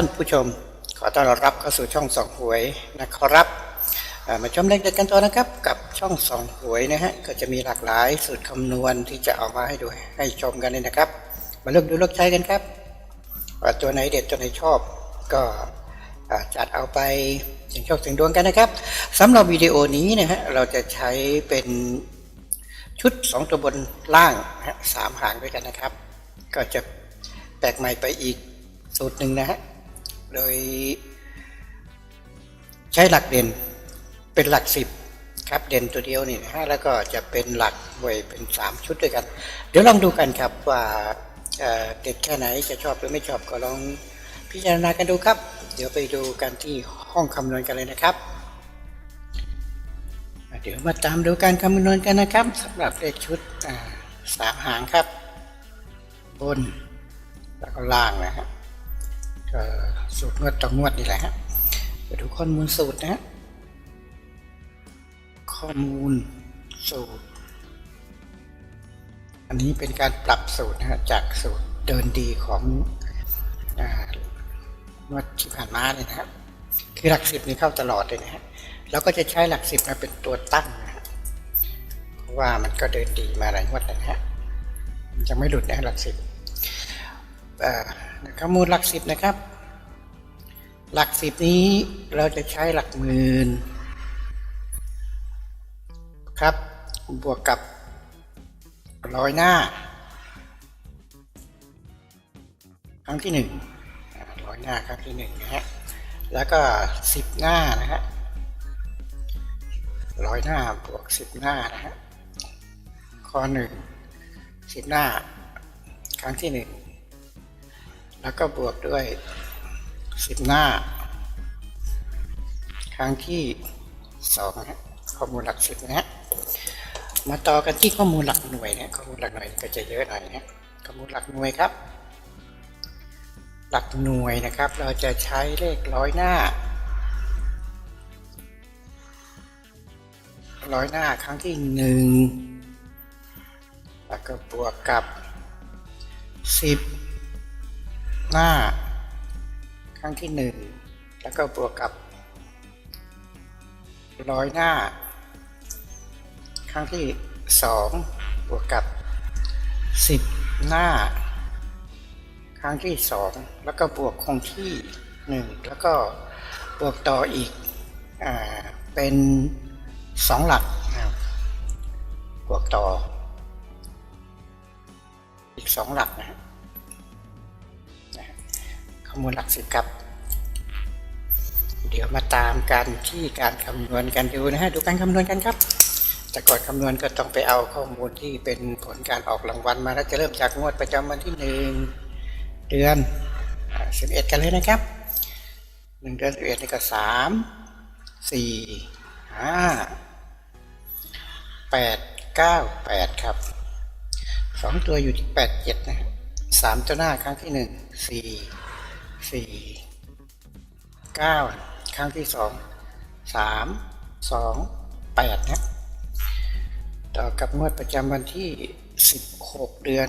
ท่านผู้ชม ขอต้อนรับเข้าสู่ช่องสองหวยนะครับมาชมเลขเด็ดกันต่อนะครับ กับช่องสองหวยนะฮะก็จะมีหลากหลายสูตรคำนวณที่จะเอามาให้ดูให้ชมกันเลยนะครับ มาเลือกดูเลือกใช้กันครับตัวไหนเด็ดตัวไหนชอบ ก็จัดเอาไปเสียงโชคเสียงดวงกันนะครับสำหรับวิดีโอนี้นะฮะเราจะใช้เป็นชุด 2 ตัวบนล่างนะฮะสามหางด้วยกันนะครับ ก็จะแปลกใหม่ไปอีกสูตรหนึ่งนะฮะ โดย ใช้หลักเด่นเป็นหลักสิบครับเด่นตัวเดียวนี่นะฮะแล้วก็จะเป็นหลักหน่วยเป็น3ชุดด้วยกัน เดี๋ยวลองดูกันครับว่าเด็ดแค่ไหนจะชอบหรือไม่ชอบก็ลองพิจารณากันดูครับ เดี๋ยวไปดูกันที่ห้องคำนวณกันเลยนะครับ เดี๋ยวมาตามดูการคำนวณกันนะครับสำหรับเลขชุดสามหางครับ บนแล้วก็ล่างนะฮะก็ สูตรงวดต่องวดนี่แหละฮะไปดูข้อมูลสูตรนะฮะข้อมูลสูตร อันนี้เป็นการปรับสูตรนะฮะจากสูตรเดินดีของอ่างวดที่ผ่านมาเลยนะครับ คือหลักสิบนี่เข้าตลอดเลยนะฮะเราก็จะใช้หลักสิบมาเป็นตัวตั้งนะฮะเพราะว่ามันก็เดินดีมาหลายงวดแล้วนะฮะมันจะไม่หลุดนะหลักสิบ เอ่อข้อมูลหลักสิบนะครับ หลักสิบนี้เราจะใช้หลักหมื่นครับ บวกกับร้อยหน้า ครั้งที่หนึ่งร้อยหน้าครั้งที่หนึ่งนะฮะแล้วก็สิบหน้านะฮะร้อยหน้าบวกสิบหน้านะฮะข้อหนึ่งสิบหน้า ครั้งที่หนึ่ง แล้วก็บวกด้วยสิบหน้า ครั้งที่สองนะข้อมูลหลักสิบนะฮะมาต่อกันที่ข้อมูลหลักหน่วยนะข้อมูลหลักหน่วยก็จะเยอะหน่อยนะข้อมูลหลักหน่วยครับ หลักหน่วยนะครับ เราจะใช้เลขร้อยหน้าร้อยหน้าครั้งที่หนึ่งแล้วก็บวกกับสิบ หน้า ครั้งที่หนึ่งแล้วก็บวกกับร้อยหน้า ครั้งที่สองบวกกับสิบหน้า ครั้งที่สองแล้วก็บวกคงที่หนึ่งแล้วก็บวกต่ออีกอ่าเป็นสองหลักนะครับบวกต่อ อีกสองหลักนะฮะนะฮะ ข้อมูลหลักสิบครับ เดี๋ยวมาตามกันที่การคำนวณกันดูนะฮะดูการคำนวณกันครับ แต่ก่อนคำนวณก็ต้องไปเอาข้อมูลที่เป็นผลการออกรางวัลมาแล้วจะเริ่มจากงวดประจำวันที่หนึ่งเดือนสิบเอ็ดกันเลยนะครับหนึ่งเดือนสิบเอ็ดนี่ก็สามสี่ห้าแปดเก้าแปดครับสองตัวอยู่ที่แปดเจ็ดนะสามตัวหน้าครั้งที่หนึ่งสี่ สี่เก้าครั้งที่สองสามสองแปดนะต่อกับงวดประจำวันที่สิบหกเดือน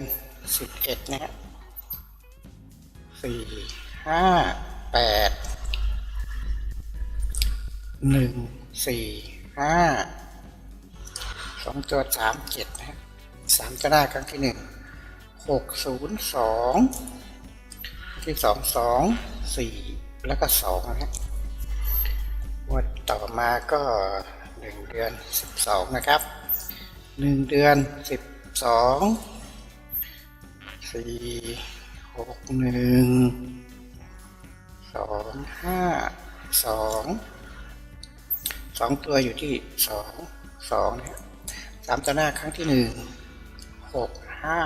สิบเอ็ดนะฮะสี่ห้าแปดหนึ่งสี่ห้าสองตัวสามเจ็ดนะฮะสามตัวหน้าครั้งที่หนึ่งหกศูนย์สอง ที่สองสองสี่แล้วก็สองนะฮะงวดต่อมาก็หนึ่งเดือนสิบสองนะครับหนึ่งเดือนสิบสองสี่หกหนึ่งสองห้าสองสองตัวอยู่ที่สองสองนะครับสามตัวหน้าครั้งที่หนึ่งหกห้า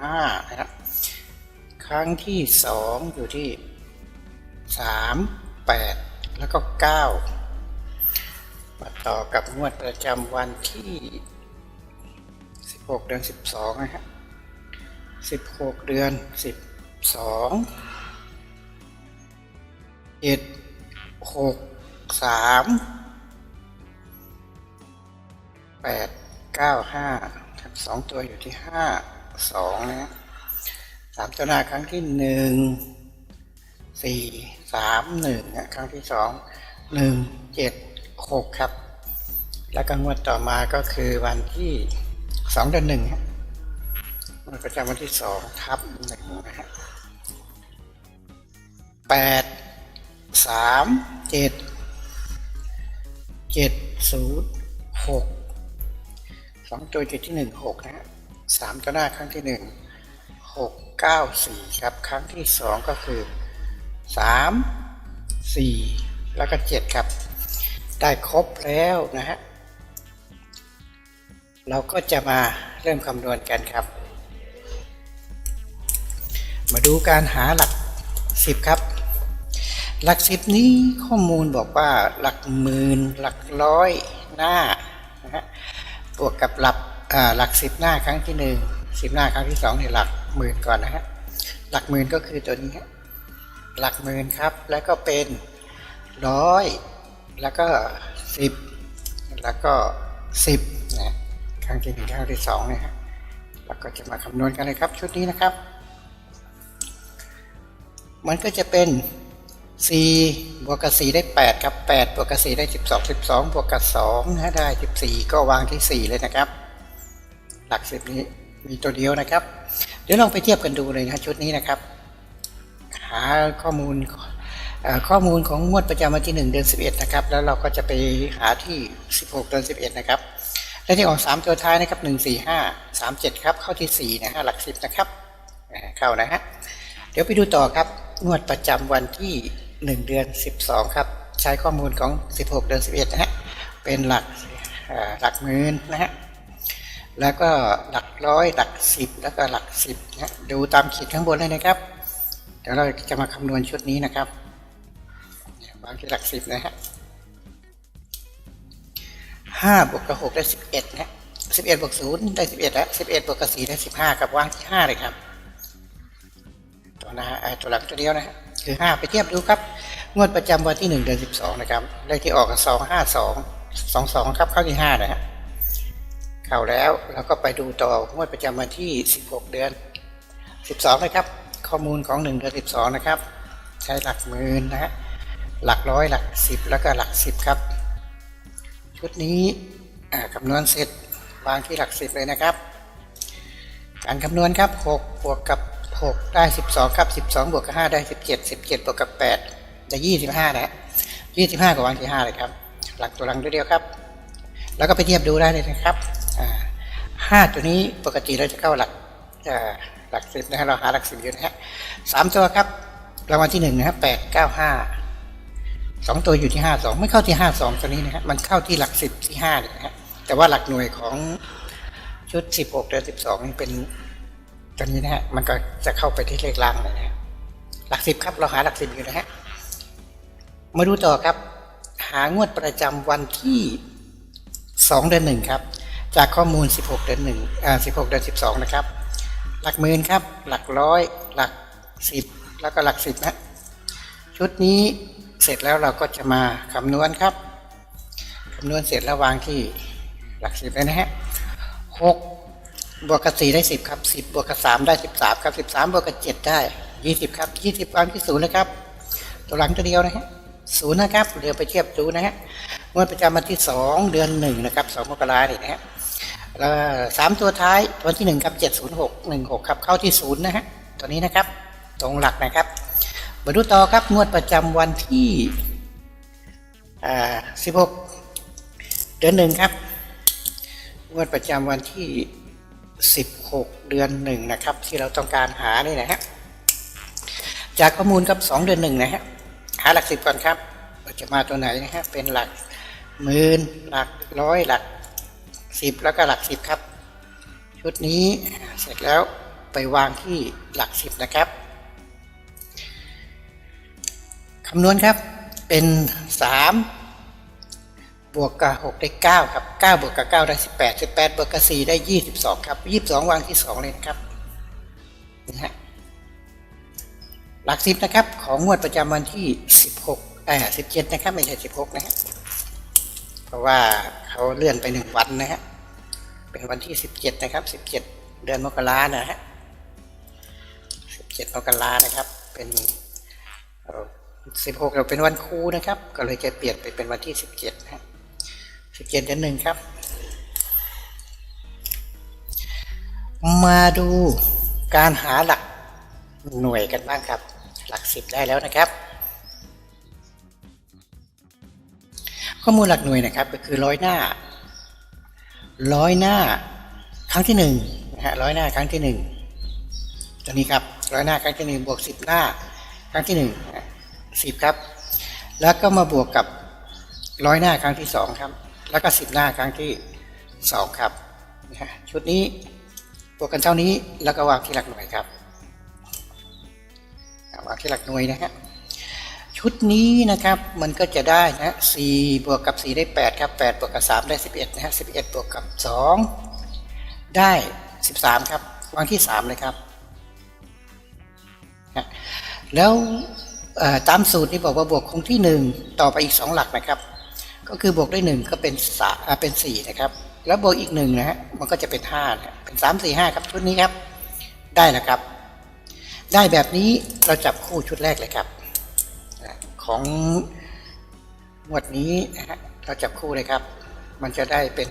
ห้านะครับ ครั้งที่สองอยู่ที่สามแปดแล้วก็เก้ามาต่อกับงวดประจำวันที่สิบหกเดือนสิบสองนะครับสิบหกเดือนสิบสองเจ็ดหกสามแปดเก้าห้าครับสองตัวอยู่ที่ห้าสองนะ สามตัวหน้าครั้งที่หนึ่งสี่สามหนึ่งครั้งที่สองหนึ่งเจ็ดหกครับ แล้วก็งวดต่อมาก็คือวันที่สองเดือนหนึ่งฮะงวดประจำวันที่สองทับหนึ่งนะฮะแปดสามเจ็ดเจ็ดศูนย์หกสองตัวจุดที่หนึ่งหกนะฮะสามตัวหน้าครั้งที่หนึ่ง หกเก้าสี่ครับ ครั้งที่สองก็คือสามสี่แล้วก็เจ็ดครับ ได้ครบแล้วนะฮะ เราก็จะมาเริ่มคำนวณกันครับ มาดูการหาหลักสิบครับ หลักสิบนี้ข้อมูลบอกว่าหลักหมื่นหลักร้อยหน้านะฮะบวกกับหลักหลักสิบหน้าครั้งที่หนึ่งสิบหน้าครั้งที่สองในหลัก หมื่นก่อนนะฮะหลักหมื่นก็คือตัวนี้ฮะหลักหมื่นครับ แล้วก็เป็นร้อยแล้วก็สิบแล้วก็สิบนะครั้งที่หนึ่งครั้งที่สองเนี่ยฮะเราก็จะมาคำนวณกันเลยครับชุดนี้นะครับ มันก็จะเป็น4บวกกับ4ได้ 8 ครับ 8บวกกับ4ได้ 12 12บวกกับ2นะได้ 14 ก็วางที่ 4 เลยนะครับ หลักสิบนี้มีตัวเดียวนะครับ เดี๋ยวลองไปเทียบกันดูเลยนะชุดนี้นะครับ หาข้อมูลข้อมูลของงวดประจำวันที่ 1 เดือน 11 นะครับ แล้วเราก็จะไปหาที่ 16 เดือน 11 นะครับและที่ออก 3 ตัวท้ายนะครับ 1 4 5 3 7 ครับเข้าที่ 4 นะฮะหลัก 10 นะครับเข้านะฮะเดี๋ยวไปดูต่อครับงวดประจำวันที่ 1 เดือน 12 ครับ ใช้ข้อมูลของ 16 เดือน 11 นะฮะเป็นหลักหลักหมื่นนะฮะ แล้วก็หลักร้อยหลักสิบแล้วก็หลักสิบนะดูตามขีดข้างบนเลยนะครับ เดี๋ยวเราจะมาคำนวณชุดนี้นะครับวางที่หลักสิบนะฮะห้าบวกกับหกได้สิบเอ็ดนะสิบเอ็ดบวกศูนย์ได้สิบเอ็ดแล้วสิบเอ็ดบวกกับสี่ได้สิบห้ากับวางที่ห้าเลยครับ ตัวหน้าตัวหลังตัวเดียวนะฮะคือห้าไปเทียบดูครับ งวดประจำวันที่หนึ่งเดือนสิบสองนะครับเลขที่ออกสองห้าสองสองสองครับเข้าที่ห้านะฮะ เข้าแล้วเราก็ไปดูต่องวดประจำวันที่ 16 เดือน 12 นะครับ ข้อมูลของ 1 เดือน 12 นะครับ ใช้หลักหมื่นนะฮะหลักร้อยหลักสิบแล้วก็หลักสิบครับ ชุดนี้คำนวณเสร็จวางที่หลักสิบเลยนะครับ การคำนวณครับ 6 บวกกับ 6 ได้ 12 ครับ 12 บวกกับ 5 ได้ 17 17 บวกกับ8ได้25 นะฮะ25กับวางที่ 5 เลยครับ หลักตัวหลังตัวเดียวครับ แล้วก็ไปเทียบดูได้เลยนะครับ ห้าตัวนี้ปกติเราจะเข้าหลักหลักสิบนะฮะเราหาหลักสิบอยู่นะฮะสามตัวครับรางวัลที่หนึ่งนะฮะแปดเก้าห้าสองตัวอยู่ที่ห้าสองไม่เข้าที่ห้าสองตัวนี้นะฮะมันเข้าที่หลักสิบที่ห้าเลยนะฮะแต่ว่าหลักหน่วยของชุดสิบหกเดือนสิบสองนี่เป็นตัวนี้นะฮะมันก็จะเข้าไปที่เลขล่างเลยนะฮะหลักสิบครับเราหาหลักสิบอยู่นะฮะมาดูต่อครับ หางวดประจำวันที่สองเดือนหนึ่งครับ จากข้อมูล 16 เดือนหนึ่งอ่า16 เดือน 12 นะครับ หลักหมื่นครับ หลักร้อย หลักสิบแล้วก็หลักสิบนะ ชุดนี้เสร็จแล้วเราก็จะมาคำนวณครับ คำนวณเสร็จแล้ววางที่หลักสิบเลยนะฮะหกบวกกับสี่ได้สิบครับสิบบวกกับสามได้สิบสามครับสิบสามบวกกับเจ็ดได้ยี่สิบครับยี่สิบวางที่ศูนย์เลยครับ ตัวหลังตัวเดียวนะฮะศูนย์นะครับเดี๋ยวไปเทียบดูนะฮะงวดประจำวันที่สองเดือนหนึ่งนะครับสองมกราเนี่ยนะฮะ สามตัวท้ายวันที่หนึ่งครับเจ็ดศูนย์หกหนึ่งหกครับเข้าที่ศูนย์นะฮะตัวนี้นะครับ ตรงหลักนะครับมาดูต่อครับงวดประจำวันที่อ่าสิบหกเดือนหนึ่งครับงวดประจำวันที่สิบหกเดือนหนึ่งนะครับ ที่เราต้องการหานี่นะฮะจากข้อมูลครับสองเดือนหนึ่งนะฮะหาหลักสิบก่อนครับว่าจะมาตัวไหนนะฮะเป็นหลักหมื่นหลักร้อยหลัก สิบแล้วก็หลักสิบครับ ชุดนี้เสร็จแล้วไปวางที่หลักสิบนะครับคำนวณครับเป็นสามบวกกับหกได้เก้าครับเก้าบวกกับเก้าได้สิบแปดสิบแปดบวกกับสี่ได้ยี่สิบสองครับยี่สิบสองวางที่สองเลยนะครับนี่ฮะหลักสิบนะครับของงวดประจำวันที่สิบหกเอ่อสิบเจ็ดนะครับ ไม่ใช่สิบหกนะฮะเพ ราะว่าเขาเลื่อนไปหนึ่งวันนะฮะเป็นวันที่สิบเจ็ดนะครับสิบเจ็ดเดือนมกรานะฮะสิบเจ็ดมกรานะครับ เป็นสิบหกเราเป็นวันครูนะครับ ก็เลยจะเปลี่ยนไปเป็นวันที่สิบเจ็ดนะสิบเจ็ดเดือนหนึ่งครับ มาดูการหาหลักหน่วยกันบ้างครับ หลักสิบได้แล้วนะครับ ข้อมูลหลักหน่วยนะครับก็คือร้อยหน้าร้อยหน้าครั้งที่หนึ่งนะฮะร้อยหน้าครั้งที่หนึ่งตัวนี้ครับร้อยหน้าครั้งที่หนึ่งบวกสิบหน้า ครั้งที่หนึ่งสิบครับ แล้วก็มาบวกกับร้อยหน้าครั้งที่สองครับ แล้วก็สิบหน้าครั้งที่สองครับนะฮะชุดนี้บวกกันเท่านี้แล้วก็วางที่หลักหน่วยครับวางที่หลักหน่วยนะฮะ ชุดนี้นะครับมันก็จะได้นะสี่บวกกับสี่ได้แปดครับแปดบวกกับสามได้สิบเอ็ดนะฮะสิบเอ็ดบวกกับสองได้สิบสามครับวางที่สามเลยครับนะแล้วตามสูตรนี่บอกว่าบวกคงที่หนึ่งต่อไปอีกสองหลักนะครับ ก็คือบวกด้วยหนึ่งก็เป็นสาอ่าเป็นสี่นะครับ แล้วบวกอีกหนึ่งนะฮะมันก็จะเป็นห้านะเป็นสามสี่ห้าครับชุดนี้ครับ ได้แล้วครับ ได้แบบนี้เราจับคู่ชุดแรกเลยครับ ของหมวดนี้นะฮะเราจับคู่เลยครับ มันจะได้เป็น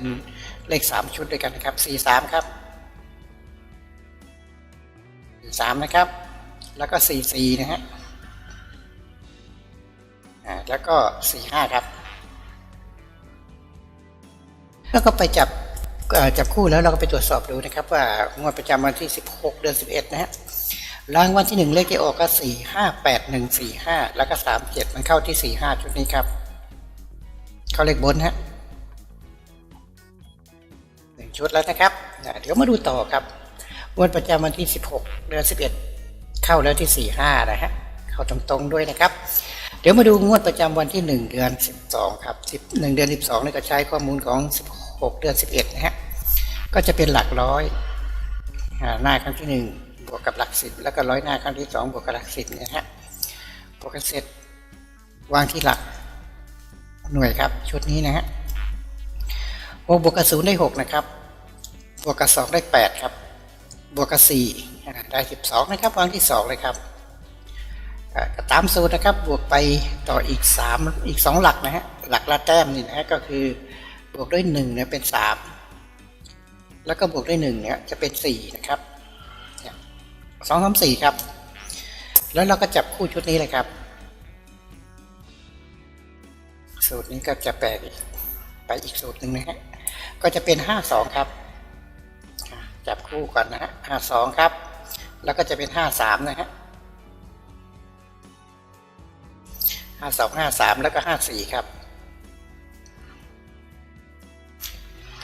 เลขสามชุดด้วยกันนะครับสี่สามครับสามนะครับ แล้วก็สี่สี่นะฮะแล้วก็สี่ห้าครับ แล้วก็ไปจับจับคู่แล้วเราก็ไปตรวจสอบดูนะครับ ว่างวดประจำวันที่ 16 เดือน 11 นะฮะ รางวัลที่หนึ่งเลขที่ออกก็สี่ห้าแปดหนึ่งสี่ห้าแล้วก็สามเจ็ดมันเข้าที่สี่ห้าชุดนี้ครับ เข้าเลขบนฮะหนึ่งชุดแล้วนะครับเดี๋ยวมาดูต่อครับงวดประจำวันที่16เดือน11เอ็ดเข้าแล้วที่45นะฮะเข้าตรงๆด้วยนะครับ เดี๋ยวมาดูงวดประจำวันที่1เดือน12ครับ10 1เดือน12นี่ก็ใช้ข้อมูลของ16เดือน11นะฮะก็จะเป็นหลักร้อยหน้าครั้งที่1 บวกกับหลัก10แล้วก็ร้อยหน้าครั้งที่2บวกกับหลัก10นะฮะบวกกันเสร็จวางที่หลักหน่วยครับ ชุดนี้นะฮะหกบวกกับศูนย์ได้หกนะครับ บวกกับสองได้แปดครับ บวกกับสี่ได้สิบสองนะครับวางที่สองเลยครับก็ตามสูตรนะครับบวกไปต่ออีกสามอีกสองหลักนะฮะหลักละแต้มนี่นะฮะก็คือบวกด้วยหนึ่งเนี่ยเป็นสามแล้วก็บวกด้วยหนึ่งเนี่ยจะเป็นสี่นะครับ สองสามสี่ครับ แล้วเราก็จับคู่ชุดนี้เลยครับ สูตรนี้ก็จะแปลกไปอีกสูตรหนึ่งนะฮะ ก็จะเป็นห้าสองครับ จับคู่ก่อนนะฮะห้าสองครับ แล้วก็จะเป็นห้าสามนะฮะห้าสองห้าสามแล้วก็ห้าสี่ครับ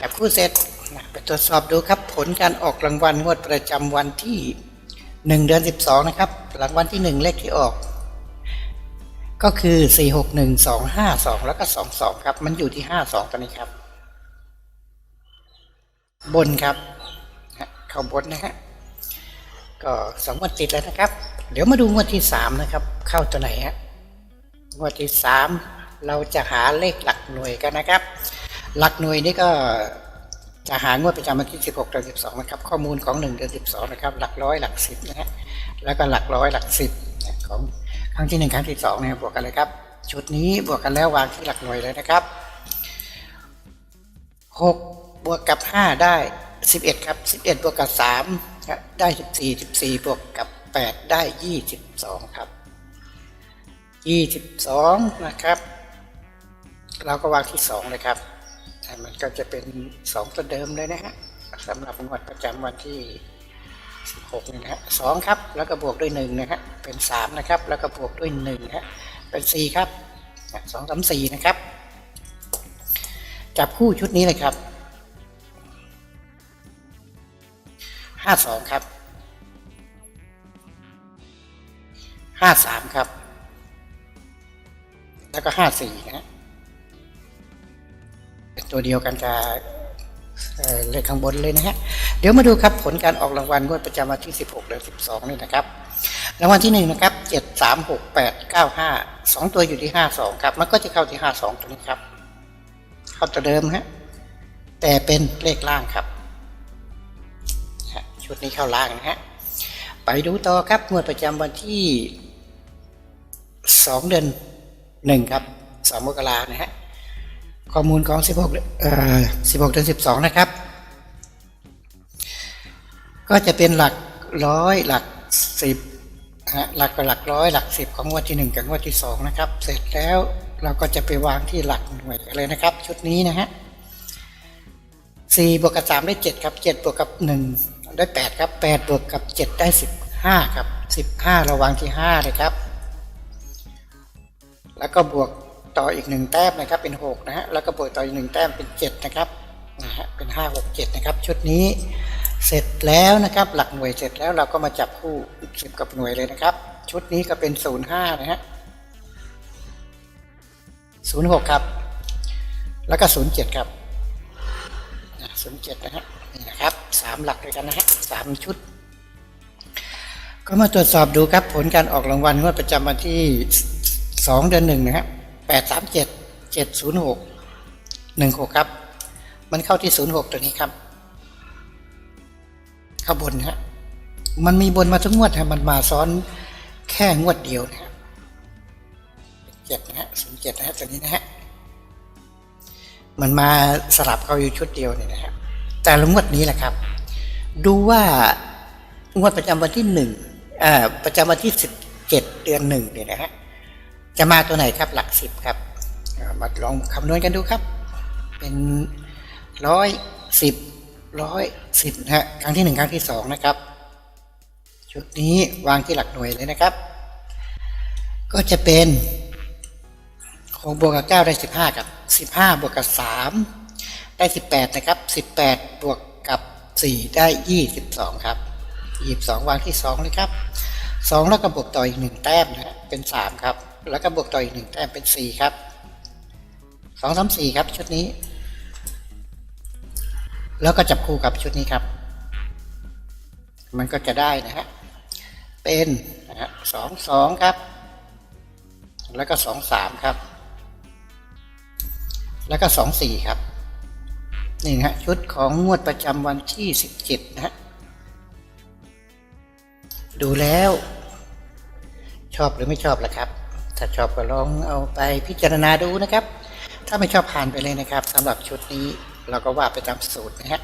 จับคู่เสร็จไปตรวจสอบดูครับผลการออกรางวัลงวดประจำวันที่ หนึ่งเดือนสิบสองนะครับรางวัลที่หนึ่งเลขที่ออก ก็คือสี่หกหนึ่งสองห้าสองแล้วก็สองสองครับ มันอยู่ที่ห้าสองตอนนี้ครับ บนครับเข้าบนนะฮะก็สองงวดติดแล้วนะครับ เดี๋ยวมาดูงวดที่สามนะครับ เข้าตัวไหนฮะงวดที่สามเราจะหาเลขหลักหน่วยกันนะครับ หลักหน่วยนี่ก็ จะหางวดประจำวันที่ 16เดือน12 นะครับ ข้อมูลของ 1 เดือน 12 นะครับ หลักร้อยหลักสิบนะฮะแล้วก็หลักร้อยหลักสิบของครั้งที่หนึ่งครั้งที่สองนะครับวกกันเลยครับ ชุดนี้บวกกันแล้ววางที่หลักหน่วยเลยนะครับหกบวกกับห้าได้สิบเอ็ดครับสิบเอ็ดบวกกับสามได้สิบสี่สิบสี่บวกกับแปดได้ยี่สิบสองครับยี่สิบสองนะครับ เราก็วางที่สองเลยครับ มันก็จะเป็นสองตัวเดิมเลยนะฮะสำหรับงวดประจำวันที่สิบหกนี่นะฮะสองครับ แล้วก็บวกด้วยหนึ่งนะฮะเป็นสามนะครับ แล้วก็บวกด้วยหนึ่งนะฮะเป็นสี่ครับสองสามสี่นะครับ จับคู่ชุดนี้เลยครับ ห้าสองครับ ห้าสามครับ แล้วก็ห้าสี่นะฮะ เป็นตัวเดียวกันกับเเลขข้างบนเลยนะฮะ เดี๋ยวมาดูครับผลการออกรางวัลงวดประจำวันที่ 16เดือน12 นี่นะครับ รางวัลที่หนึ่งนะครับ 7 3 6 8 9 5 2 ตัวอยู่ที่ 52 ครับ มันก็จะเข้าที่ 52 ตัวนี้ครับ เข้าตัวเดิมฮะ แต่เป็นเลขล่างครับ ชุดนี้เข้าล่างนะฮะ ไปดูต่อครับงวดประจำวันที่สองเดือนหนึ่งครับสองมกรานะฮะ ข้อมูลของสิบหกเอ่อสิบหกเดือนสิบสองนะครับ ก็จะเป็นหลักร้อยหลักสิบฮะหลักกับหลักร้อยหลักสิบของงวดที่หนึ่งกับงวดที่สองนะครับ เสร็จแล้วเราก็จะไปวางที่หลักหน่วยเลยนะครับ ชุดนี้นะฮะสี่บวกกับสามได้เจ็ดครับเจ็ดบวกกับหนึ่งได้แปดครับแปดบวกกับเจ็ดได้สิบห้าครับสิบห้าเราวางที่ห้าเลยครับ แล้วก็บวก ต่ออีก 1 แต้มนะครับเป็น6นะฮะแล้วก็บวกต่ออีก 1 แต้มเป็น 7 นะครับนะฮะเป็น 5 6 7 นะครับ ชุดนี้เสร็จแล้วนะครับหลักหน่วยเสร็จแล้วเราก็มาจับคู่สิบกับหน่วยเลยนะครับ ชุดนี้ก็เป็น 05 นะฮะ06 ครับ แล้วก็ 07 ครับ07 นะฮะนี่นะครับสามหลักด้วยกันนะฮะสามชุดก็มาตรวจสอบดูครับผลการออกรางวัลงวดประจำวันที่ 2 เดือนหนึ่งนะครับ แปดสามเจ็ดเจ็ดศูนย์ห8 3 7 7 0 6 1 6 ครับ มันเข้าที่ศูนย์หกตัวนี้ครับข้าบนฮะมันมีบนมาทั้งงวดฮะมันมาซ้อนแค่งวดเดียวนะฮะเจ็ดนะฮะศูนย์เจ็ดนะฮะตัวนี้นะฮะมันมาสลับเข้าอยู่ชุดเดียวนี่นะฮะแต่ละงวดนี้แหละครับ ดูว่างวดประจำวันที่หนึ่งอ่าประจำวันที่สิบเจ็ดเดือนหนึ่งเนี่ยนะฮะ จะมาตัวไหนครับหลักสิบครับมาลองคำนวณกันดูครับ เป็นร้อยสิบร้อยสิบนะฮะครั้งที่หนึ่งครั้งที่สองนะครับ ชุดนี้วางที่หลักหน่วยเลยนะครับ ก็จะเป็นหกบวกกับเก้าได้สิบห้ากับสิบห้าบวกกับสามได้สิบแปดนะครับสิบแปดบวกกับสี่ได้ยี่สิบสองครับยี่สิบสองวางที่สองเลยครับสองแล้วก็บวกต่ออีกหนึ่งแต้มนะเป็นสามครับ แล้วก็บวกต่ออีกหนึ่งแต้มเป็นสี่ครับสองสามสี่ครับชุดนี้ แล้วก็จับคู่กับชุดนี้ครับ มันก็จะได้นะฮะเป็นนะฮะสองสองครับ แล้วก็สองสามครับ แล้วก็สองสี่ครับนี่นะฮะชุดของงวดประจำวันที่สิบเจ็ดนะฮะดูแล้ว ชอบหรือไม่ชอบล่ะครับ ถ้าชอบก็ลองเอาไปพิจารณาดูนะครับ ถ้าไม่ชอบผ่านไปเลยนะครับสำหรับชุดนี้เราก็ว่าไปตามสูตรนะฮะ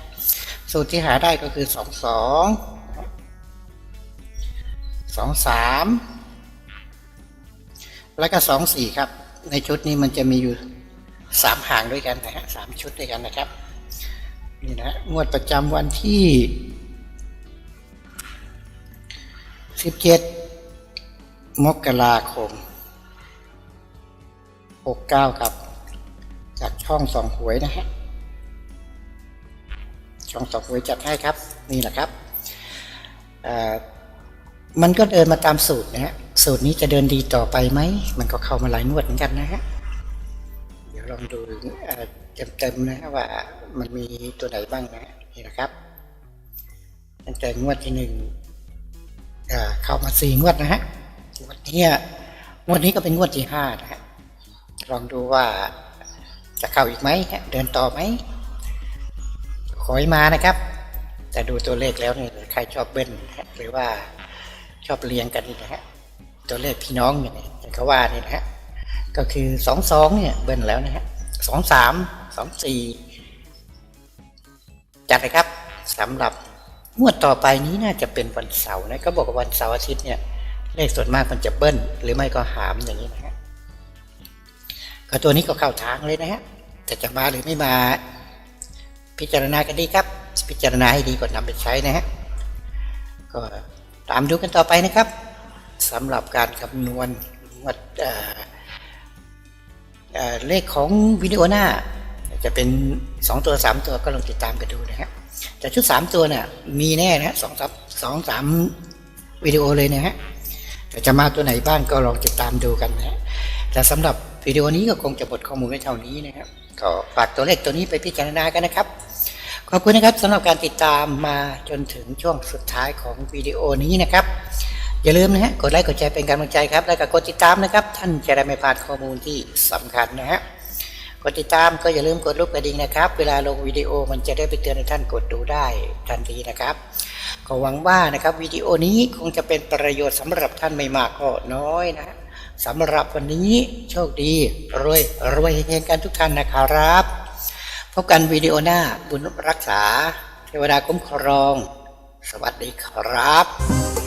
สูตรที่หาได้ก็คือสองสองสองสามแล้วก็สองสี่ครับ ในชุดนี้มันจะมีอยู่สามหางด้วยกันนะฮะสามชุดด้วยกันนะครับนี่นะงวดประจำวันที่สิบเจ็ดมกราคม หกเก้าครับ จากช่องสองหวยนะฮะช่องสองหวยจัดให้ครับ นี่แหละครับมันก็เดินมาตามสูตรนะฮะสูตรนี้จะเดินดีต่อไปไหม มันก็เข้ามาหลายงวดเหมือนกันนะฮะเดี๋ยวลองดูเต็มๆนะฮะว่ามันมีตัวไหนบ้างนะฮะนี่นะครับตั้งแต่งวดที่หนึ่งเอ่อเข้ามาสี่งวดนะฮะงวดนี้งวดนี้ก็เป็นงวดที่ห้านะฮะ ลองดูว่าจะเข้าอีกไหมเดินต่อไหมขอให้มานะครับ แต่ดูตัวเลขแล้วเนี่ยใครชอบเบิ้ลหรือว่าชอบเรียงกันนี่นะฮะตัวเลขพี่น้องเนี่ยอย่างเขาว่านี่นะฮะก็คือสองสองเนี่ยเบิ้ลแล้วนะฮะสองสามสองสี่จัดเลยครับสำหรับงวดต่อไปนี้น่าจะเป็นวันเสาร์นะก็บอกว่าวันเสาร์อาทิตย์เนี่ยเลขส่วนมากมันจะเบิ้ลหรือไม่ก็หามอย่างนี้นะฮะ ก็ตัวนี้ก็เข้าทางเลยนะฮะแต่จะมาหรือไม่มา พิจารณากันดีครับ พิจารณาให้ดีก่อนนำไปใช้นะฮะก็ตามดูกันต่อไปนะครับสำหรับการคำนวณงวดเอ่อเเลขของวิดีโอหน้า จะเป็น 2 ตัว 3 ตัวก็ลองติดตามกันดูนะฮะแต่ชุด 3 ตัวเนี่ยมีแน่นะสองสามสองสามวิดีโอเลยนะฮะแต่จะมาตัวไหนบ้างก็ลองติดตามดูกันนะฮะแต่สำหรับ วิดีโอนี้ก็คงจะบทข้อมูลไว้เท่านี้นะครับก็ฝากตัวเลขตัวนี้ไปพิจารณากันนะครับ ขอบคุณนะครับสำหรับการติดตามมาจนถึงช่วงสุดท้ายของวิดีโอนี้นะครับ อย่าลืมนะฮะกดไลค์กดแชร์เป็นกำลังใจครับ แล้วก็กดติดตามนะครับ ท่านจะได้ไม่พลาดข้อมูลที่สำคัญนะฮะกดติดตามก็อย่าลืมกดรูปกระดิ่งนะครับ เวลาลงวิดีโอมันจะได้ไปเตือนให้ท่านกดดูได้ทันทีนะครับก็หวังว่านะครับวิดีโอนี้คงจะเป็นประโยชน์สำหรับท่านไม่มากก็น้อยนะฮะ สำหรับวันนี้โชคดี รวย รวยเฮงกันทุกท่านนะครับ พบกันวิดีโอหน้าบุญรักษา เทวดาคุ้มครอง สวัสดีครับ